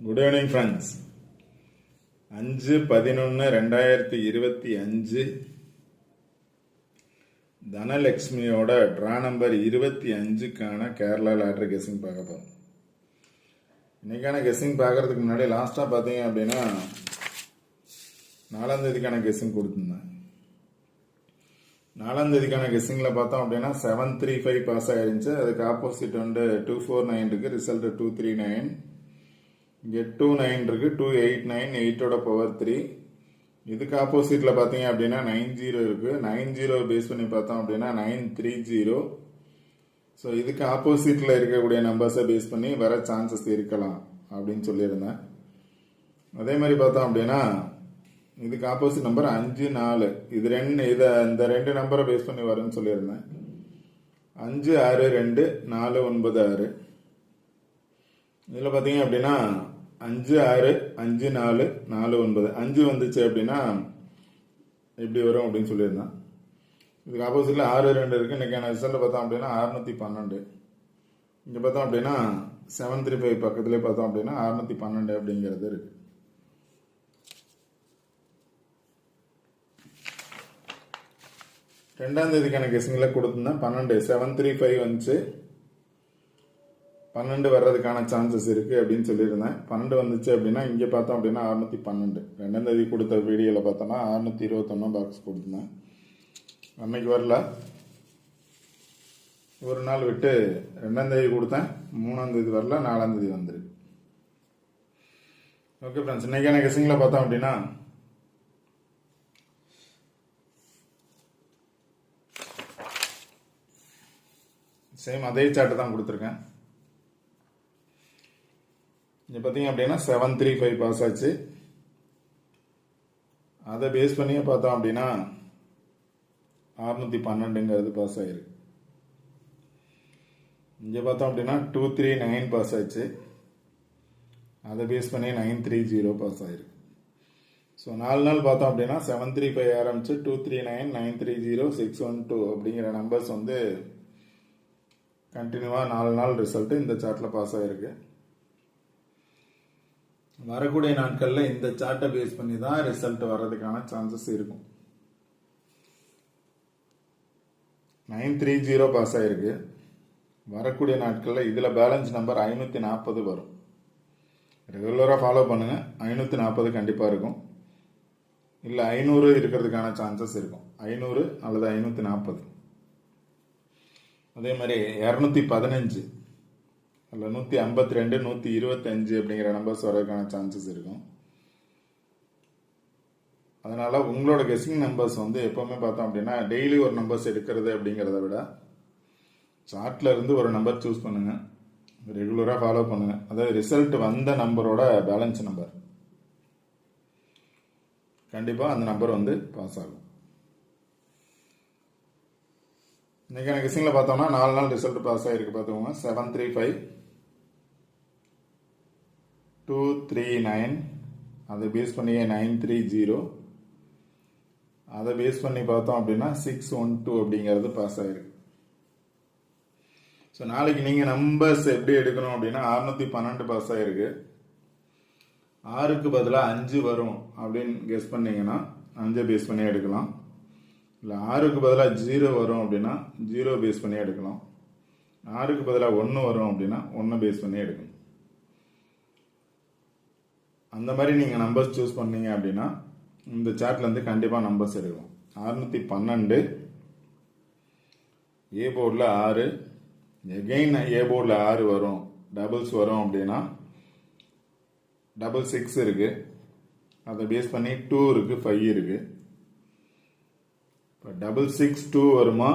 Good evening friends அஞ்சு பதினொன்று ரெண்டாயிரத்தி இருபத்தி அஞ்சு தனலக்ஷ்மியோட ட்ரா நம்பர் இருபத்தி அஞ்சுக்கான கேரளா லாட்ரி கெஸ்ஸிங் பார்க்க போகிறோம் இன்றைக்கான கெஸ்ஸிங் பார்க்கறதுக்கு முன்னாடி லாஸ்ட்டாக பார்த்தீங்க அப்படின்னா நாலாம் தேதிக்கான கெஸ்ஸிங் கொடுத்துருந்தேன். நாலாம் தேதிக்கான கெஸ்ஸிங்கில் பார்த்தோம் அப்படின்னா செவன் த்ரீ ஃபைவ் பாஸ் ஆகிருந்துச்சு அதுக்கு ஆப்போசிட் வந்து two four nine result two three nine இங்கே டூ நைன் இருக்குது டூ எயிட் நைன் எயிட்டோட பவர் த்ரீ இதுக்கு ஆப்போசிட்டில் பார்த்தீங்க அப்படின்னா நைன் ஜீரோ இருக்குது நைன் ஜீரோ பேஸ் பண்ணி பார்த்தோம் அப்படின்னா நைன் த்ரீ ஜீரோ ஸோ இதுக்கு ஆப்போசிட்டில் இருக்கக்கூடிய நம்பர்ஸை பேஸ் பண்ணி வர சான்சஸ் இருக்கலாம் அப்படின்னு சொல்லியிருந்தேன். அதே மாதிரி பார்த்தோம் அப்படின்னா இதுக்கு ஆப்போசிட் நம்பர் அஞ்சு நாலு. இது ரெண்டு இதை இந்த ரெண்டு நம்பரை பேஸ் பண்ணி வரும்னு சொல்லியிருந்தேன். அஞ்சு ஆறு ரெண்டு நாலு ஒன்பது ஆறு. இதில் பார்த்தீங்க அப்படின்னா அஞ்சு ஆறு அஞ்சு நாலு நாலு ஒன்பது. அஞ்சு வந்துச்சு அப்படின்னா எப்படி வரும் அப்படின்னு சொல்லியிருந்தான். இதுக்கு ஆப்போசிட்டில் ஆறு ரெண்டு இருக்குது இன்றைக்கான ரிசல்ட் பார்த்தோம் அப்படின்னா அறநூற்றி பன்னெண்டு. இங்கே பார்த்தோம் அப்படின்னா செவன் த்ரீ ஃபைவ் பக்கத்துலேயே பார்த்தோம் அப்படின்னா அறுநூற்றி பன்னெண்டு அப்படிங்கிறது இருக்குது ரெண்டாம் தேதிக்கான கெஸிங்கில் கொடுத்துருந்தேன். பன்னெண்டு. செவன் த்ரீ ஃபைவ் வந்துச்சு. பன்னெண்டு வர்றதுக்கான சான்சஸ் இருக்குது அப்படின்னு சொல்லியிருந்தேன். பன்னெண்டு வந்துச்சு அப்படின்னா இங்கே பார்த்தோம் அப்படின்னா அறுநூற்றி பன்னெண்டு. ரெண்டாம் தேதி கொடுத்த வீடியோவில் பார்த்தோன்னா அறுநூற்றி இருபத்தொன்னு பாக்ஸ் கொடுத்துருந்தேன் அன்னைக்கு வரல. ஒரு நாள் விட்டு ரெண்டாம் தேதி கொடுத்தேன். மூணாம் தேதி வரல நாலாம் தேதி வந்துருக்கு. ஓகே ஃப்ரெண்ட்ஸ் இன்னைக்கான கெஸிங்கில் பார்த்தோம் அப்படின்னா சேம் அதே சார்ட்டு தான் கொடுத்துருக்கேன். இங்கே பார்த்தீங்க அப்படின்னா செவன் த்ரீ ஃபைவ் பாஸ் ஆச்சு. அதை பேஸ் பண்ணியே பார்த்தோம் அப்படின்னா அறுநூற்றி பன்னெண்டுங்கிறது பாஸ் ஆயிருக்கு. இங்கே பார்த்தோம் அப்படின்னா டூ த்ரீ நைன் பாஸ் ஆச்சு. அதை பேஸ் பண்ணி நைன் த்ரீ ஜீரோ பாஸ் ஆயிருக்கு. ஸோ நாலு நாள் பார்த்தோம் அப்படின்னா செவன் த்ரீ ஃபைவ் ஆரம்பிச்சு two three nine nine three zero six one two அப்படிங்கிற நம்பர்ஸ் வந்து கண்டினியூவாக நாலு நாள் ரிசல்ட்டு இந்த சார்ட்டில் பாஸ் ஆகிருக்கு வரக்கூடிய நாட்களில் இந்த சார்ட்டை பேஸ் பண்ணி தான் ரிசல்ட் வர்றதுக்கான சான்சஸ் இருக்கும். நைன் த்ரீ ஜீரோ பாஸ் ஆகிருக்கு வரக்கூடிய நாட்களில் இதில் பேலன்ஸ் நம்பர் ஐநூற்றி நாற்பது வரும். ரெகுலராக ஃபாலோ பண்ணுங்கள் ஐநூற்றி நாற்பது கண்டிப்பாக இருக்கும். இல்லை ஐநூறு இருக்கிறதுக்கான சான்சஸ் இருக்கும். ஐநூறு அல்லது ஐநூற்றி நாற்பது அதே மாதிரி இரநூத்தி பதினஞ்சு. அதில் நூற்றி ஐம்பத்தி ரெண்டு நூற்றி இருபத்தஞ்சு அப்படிங்கிற நம்பர்ஸ் வரதுக்கான சான்சஸ் இருக்கும். அதனால் உங்களோட கெஸ்ஸிங் நம்பர்ஸ் வந்து எப்போவுமே பார்த்தோம் அப்படின்னா டெய்லி ஒரு நம்பர்ஸ் எடுக்கிறது அப்படிங்கிறத விட சார்ட்டில் இருந்து ஒரு நம்பர் சூஸ் பண்ணுங்கள் ரெகுலராக ஃபாலோ பண்ணுங்கள் அதாவது ரிசல்ட் வந்த நம்பரோட பேலன்ஸ் நம்பர் கண்டிப்பாக அந்த நம்பர் வந்து பாஸ் ஆகும். இன்றைக்கான கெஸ்ஸிங்கில் பார்த்தோம்னா நாலு நாள் ரிசல்ட் பாஸ் ஆகிருக்கு பார்த்துக்கோங்க. Seven three five two three nine அதை பேஸ் பண்ணி நைன் த்ரீ ஜீரோ அதை பேஸ் பண்ணி பார்த்தோம் அப்படின்னா சிக்ஸ் ஒன் டூ அப்படிங்கிறது பாஸ் ஆகிருக்கு ஸோ நாளைக்கு நீங்கள் நம்பர்ஸ் எப்படி எடுக்கணும் அப்படின்னா அறுநூத்தி பன்னெண்டு பாஸ் ஆகிருக்கு ஆறுக்கு பதிலாக அஞ்சு வரும் அப்படின்னு கெஸ் பண்ணீங்கன்னா அஞ்சை பேஸ் பண்ணி எடுக்கலாம். இல்லை ஆறுக்கு பதிலாக ஜீரோ வரும் அப்படின்னா ஜீரோ பேஸ் பண்ணி எடுக்கலாம். ஆறுக்கு பதிலாக ஒன்று வரும் அப்படின்னா ஒன்றை பேஸ் பண்ணி எடுக்கலாம். அந்த மாதிரி நீங்கள் நம்பர்ஸ் சூஸ் பண்ணீங்க அப்படின்னா இந்த சார்ட்லேருந்து கண்டிப்பாக நம்பர்ஸ் எடுக்கும் அறுநூற்றி பன்னெண்டு ஏ போர்டில் ஆறு எகெயின் ஏ போர்டில் ஆறு வரும் டபுள்ஸ் வரும் அப்படின்னா டபுள் சிக்ஸ் இருக்குது அதை பேஸ் பண்ணி டூ இருக்குது ஃபைவ் இருக்குது இப்போ டபுள் சிக்ஸ் டூ வருமா?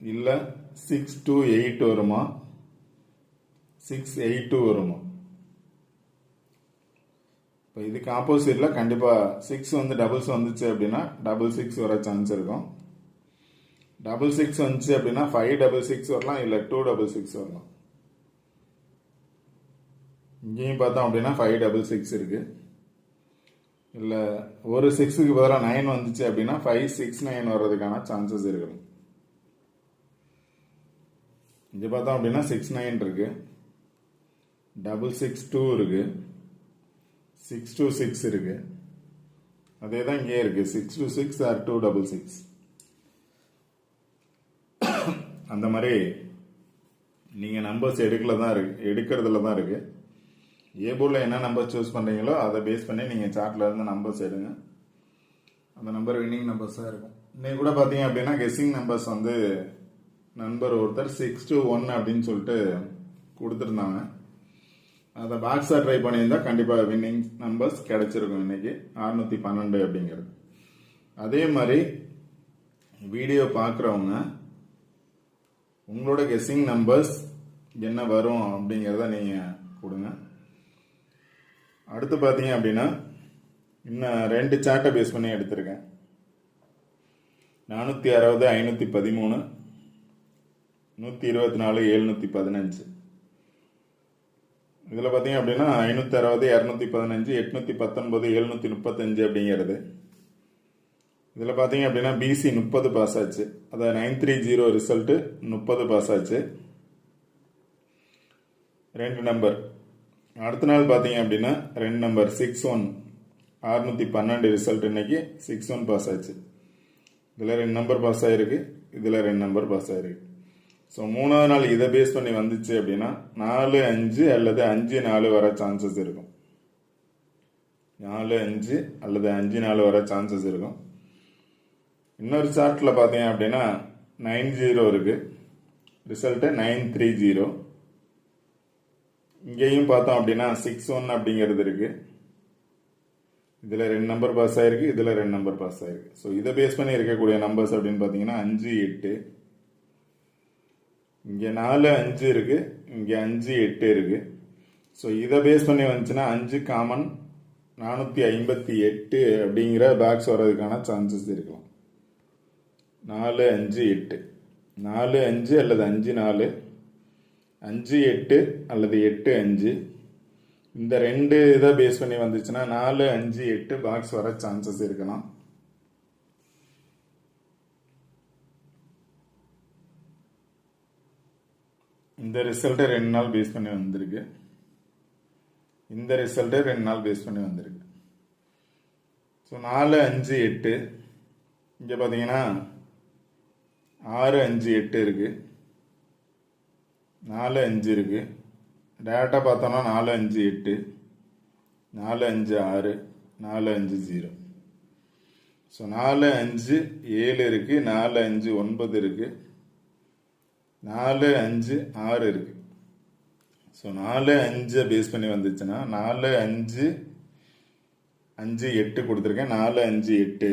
இல்லை சிக்ஸ் டூ எயிட் வருமா? சிக்ஸ் எயிட் டூ வருமா? இப்போ இதுக்கு ஆப்போசிட்டில் கண்டிப்பாக சிக்ஸ் வந்து டபுள்ஸ் வந்துச்சு அப்படின்னா டபுள் சிக்ஸ் வர சான்ஸ் இருக்கும். டபுள் சிக்ஸ் வந்துச்சு அப்படின்னா ஃபைவ் டபுள் சிக்ஸ் வரலாம் இல்லை டூ டபுள் சிக்ஸ் வரலாம். இங்கேயும் பார்த்தோம் அப்படின்னா ஃபைவ் டபுள் சிக்ஸ் இருக்குது இல்லை ஒரு சிக்ஸுக்கு பதிலாக நைன் வந்துச்சு அப்படின்னா ஃபைவ் சிக்ஸ் நைன் வர்றதுக்கான சான்சஸ் இருக்குது. இங்கே பார்த்தோம் அப்படின்னா சிக்ஸ் நைன் இருக்குது டபுள் சிக்ஸ் டூ இருக்குது சிக்ஸ் டூ சிக்ஸ் இருக்கு. அதே தான் இங்கே இருக்கு. Six two six or two double six அந்த மாதிரி நீங்கள் நம்பர்ஸ் எடுக்கல தான் இருக்கு. எடுக்கிறதுல தான் இருக்கு. ஏ போர்டில் என்ன நம்பர் சூஸ் பண்ணுறீங்களோ அதை பேஸ் பண்ணி நீங்கள் சார்ட்ல இருந்து நம்பர்ஸ் எடுங்க. அந்த நம்பர் வின்னிங் நம்பர்ஸாக இருக்கும். இன்னைக்கு கூட பார்த்தீங்க அப்படின்னா கெஸ்ஸிங் நம்பர்ஸ் வந்து நண்பர் ஒருத்தர் சிக்ஸ் டூ ஒன் அப்படின்னு சொல்லிட்டு கொடுத்துருந்தாங்க. அதை பாக்ஸாக ட்ரை பண்ணியிருந்தால் கண்டிப்பாக வின்னிங் நம்பர்ஸ் கிடைச்சிருக்கும் இன்னைக்கு. அறுநூத்தி பன்னெண்டு அப்படிங்கிறது. அதே மாதிரி வீடியோ பார்க்குறவங்க உங்களோட கெஸ்ஸிங் நம்பர்ஸ் என்ன வரும் அப்படிங்கிறத நீங்கள் கொடுங்க. அடுத்து பார்த்தீங்க அப்படின்னா இன்னும் ரெண்டு சார்ட்டை பேஸ் பண்ணி எடுத்திருக்கேன். நானூற்றி அறுபது ஐநூற்றி பதிமூணு நூற்றி இருபத்தி நாலு எழுநூற்றி பதினஞ்சு. இதில் பார்த்தீங்க அப்படின்னா ஐநூற்றி அறுபது இரநூத்தி பதினஞ்சு எட்நூற்றி பத்தொன்பது எழுநூற்றி முப்பத்தஞ்சு அப்படிங்கிறது. இதில் பார்த்தீங்க அப்படின்னா பிசி முப்பது பாஸ் ஆச்சு. அதாவது நைன் த்ரீ ஜீரோ ரிசல்ட்டு முப்பது பாஸ் ஆச்சு. ரெண்டு நம்பர் அடுத்த நாள் பார்த்தீங்க அப்படின்னா ரெண்டு நம்பர் சிக்ஸ் ஒன் அறுநூற்றி பன்னெண்டு ரிசல்ட் இன்னைக்கு சிக்ஸ் ஒன் பாஸ் ஆச்சு. இதில் ரெண்டு நம்பர் பாஸ் ஆகிருக்கு இதில் ரெண்டு நம்பர் பாஸ் ஆகிருக்கு ஸோ மூணாவது நாள் இதை பேஸ் பண்ணி வந்துச்சு அப்படின்னா நாலு அஞ்சு அல்லது அஞ்சு நாலு வர சான்சஸ் இருக்கும். நாலு அஞ்சு அல்லது அஞ்சு நாலு வர சான்சஸ் இருக்கும். இன்னொரு சார்ட்டில் பார்த்தீங்க அப்படின்னா நைன் ஜீரோ இருக்குது ரிசல்ட்டு நைன் த்ரீ ஜீரோ இங்கேயும் பார்த்தோம் அப்படின்னா சிக்ஸ் ஒன் அப்படிங்கிறது இருக்குது இதில் ரெண்டு நம்பர் பாஸ் ஆகிருக்கு இதில் ரெண்டு நம்பர் பாஸ் ஆகிருக்கு ஸோ இதை பேஸ் பண்ணி இருக்கக்கூடிய நம்பர்ஸ் அப்படின்னு பார்த்தீங்கன்னா அஞ்சு எட்டு இங்கே நாலு அஞ்சு இருக்கு இங்கே அஞ்சு எட்டு இருக்கு. ஸோ இதை பேஸ் பண்ணி வந்துச்சுன்னா அஞ்சு காமன் நானூற்றி ஐம்பத்தி எட்டு அப்படிங்கிற பேக்ஸ் வர்றதுக்கான சான்சஸ் இருக்கலாம். நாலு அஞ்சு எட்டு. நாலு அஞ்சு அல்லது அஞ்சு நாலு. அஞ்சு எட்டு அல்லது எட்டு அஞ்சு. இந்த ரெண்டு இதை பேஸ் பண்ணி வந்துச்சுன்னா நாலு அஞ்சு எட்டு பாக்ஸ் வர சான்சஸ் இருக்கலாம். இந்த ரிசல்ட்டை ரெண்டு நாள் பேஸ் பண்ணி வந்திருக்கு. இந்த ரிசல்ட்டை ரெண்டு நாள் பேஸ் பண்ணி வந்திருக்கு. ஸோ நாலு அஞ்சு எட்டு. இங்கே பார்த்தீங்கன்னா ஆறு அஞ்சு எட்டு இருக்குது நாலு அஞ்சு இருக்குது டேரெக்டாக பார்த்தோம்னா நாலு அஞ்சு எட்டு. நாலு அஞ்சு ஆறு. நாலு அஞ்சு ஜீரோ. ஸோ நாலு அஞ்சு ஏழு இருக்குது நாலு அஞ்சு ஒன்பது இருக்குது நாலு அஞ்சு ஆறு இருக்கு ஸோ நாலு அஞ்சை பேஸ் பண்ணி வந்துச்சுன்னா நாலு அஞ்சு அஞ்சு எட்டு கொடுத்துருக்கேன் நாலு அஞ்சு எட்டு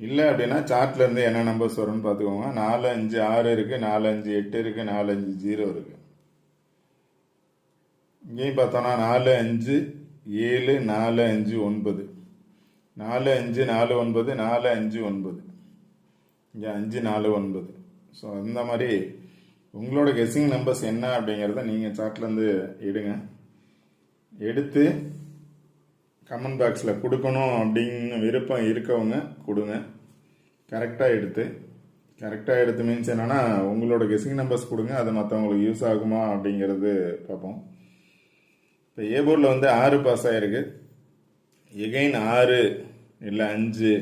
இல்லை அப்படின்னா சார்ட்லேருந்து என்ன நம்பர்ஸ் வரும்னு பார்த்துக்கோங்க நாலு அஞ்சு ஆறு இருக்குது நாலு அஞ்சு எட்டு இருக்குது நாலு அஞ்சு ஜீரோ இருக்குது இங்கேயும் பார்த்தோன்னா நாலு அஞ்சு ஏழு நாலு அஞ்சு ஒன்பது நாலு அஞ்சு நாலு ஒன்பது நாலு அஞ்சு ஒன்பது இங்கே அஞ்சு நாலு ஒன்பது ஸோ அந்த மாதிரி உங்களோட கெஸ்ஸிங் நம்பர்ஸ் என்ன அப்படிங்கிறத நீங்கள் சார்ட்லேருந்து எடுங்க. எடுத்து கமெண்ட் பாக்ஸில் கொடுக்கணும் அப்படின்னு விருப்பம் இருக்கவங்க கொடுங்க. கரெக்டாக எடுத்து. கரெக்டாக எடுத்து மீன்ஸ் என்னென்னா உங்களோட கெஸ்ஸிங் நம்பர்ஸ் கொடுங்க. அது மற்றவங்களுக்கு யூஸ் ஆகுமா அப்படிங்கிறது பார்ப்போம். இப்போ ஏபூரில் வந்து ஆறு பாஸ் ஆகிருக்கு எகைன் ஆறு இல்லை அஞ்சு.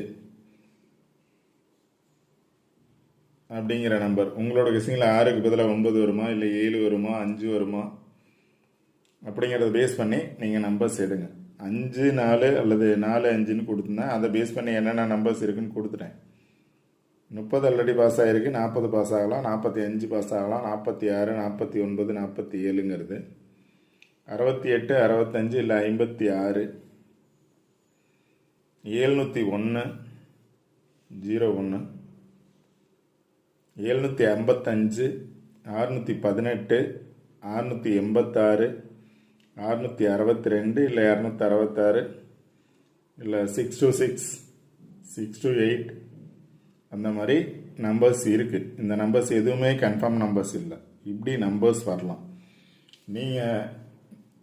அப்படிங்கிற நம்பர். உங்களோட கெஸ்ஸிங்கில் ஆறுக்கு பதிலாக ஒன்பது வருமா இல்லை ஏழு வருமா அஞ்சு வருமா? அப்படிங்கிறத பேஸ் பண்ணி நீங்கள் நம்பர்ஸ் எடுங்க அஞ்சு நாலு அல்லது நாலு அஞ்சுன்னு கொடுத்துருந்தேன் அதை பேஸ் பண்ணி என்னென்ன நம்பர்ஸ் இருக்குன்னு கொடுத்துட்டேன். முப்பது ஆல்ரெடி பாஸ் ஆகிருக்கு நாற்பது பாஸ் ஆகலாம் நாற்பத்தி அஞ்சு பாஸ் ஆகலாம் நாற்பத்தி ஆறு நாற்பத்தி ஒன்பது நாற்பத்தி ஏழுங்கிறது. அறுபத்தி எட்டு அறுபத்தஞ்சு இல்லை ஐம்பத்தி ஆறு. ஏழ்நூற்றி ஒன்று ஜீரோ ஒன்று எழுநூற்றி ஐம்பத்தஞ்சு அறுநூற்றி பதினெட்டு அறுநூற்றி எண்பத்தாறு அறுநூற்றி அறுபத்தி ரெண்டு இல்லை இரநூத்தி அறுபத்தாறு இல்லை six two six six two eight அந்த மாதிரி நம்பர்ஸ் இருக்குது இந்த நம்பர்ஸ் எதுவுமே கன்ஃபார்ம் நம்பர்ஸ் இல்லை. இப்படி நம்பர்ஸ் வரலாம். நீங்கள்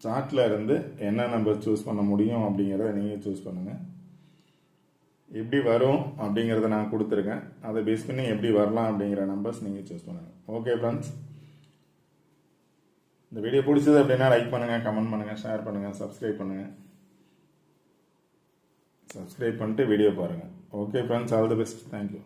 சார்ட்டில் இருந்து என்ன நம்பர் சூஸ் பண்ண முடியும் அப்படிங்கிறத நீங்கள் சூஸ் பண்ணுங்கள் எப்படி வரும் அப்படிங்கிறத நான் கொடுத்துருக்கேன். அதை பேஸ் பண்ணி எப்படி வரலாம் அப்படிங்கிற நம்பர்ஸ் நீங்கள் சூஸ் பண்ணுங்கள் ஓகே ஃப்ரெண்ட்ஸ் இந்த வீடியோ பிடிச்சது அப்படின்னா லைக் பண்ணுங்கள் கமெண்ட் பண்ணுங்கள் ஷேர் பண்ணுங்கள் சப்ஸ்கிரைப் பண்ணுங்கள் சப்ஸ்கிரைப் பண்ணிட்டு வீடியோ பாருங்கள் okay friends all the best thank you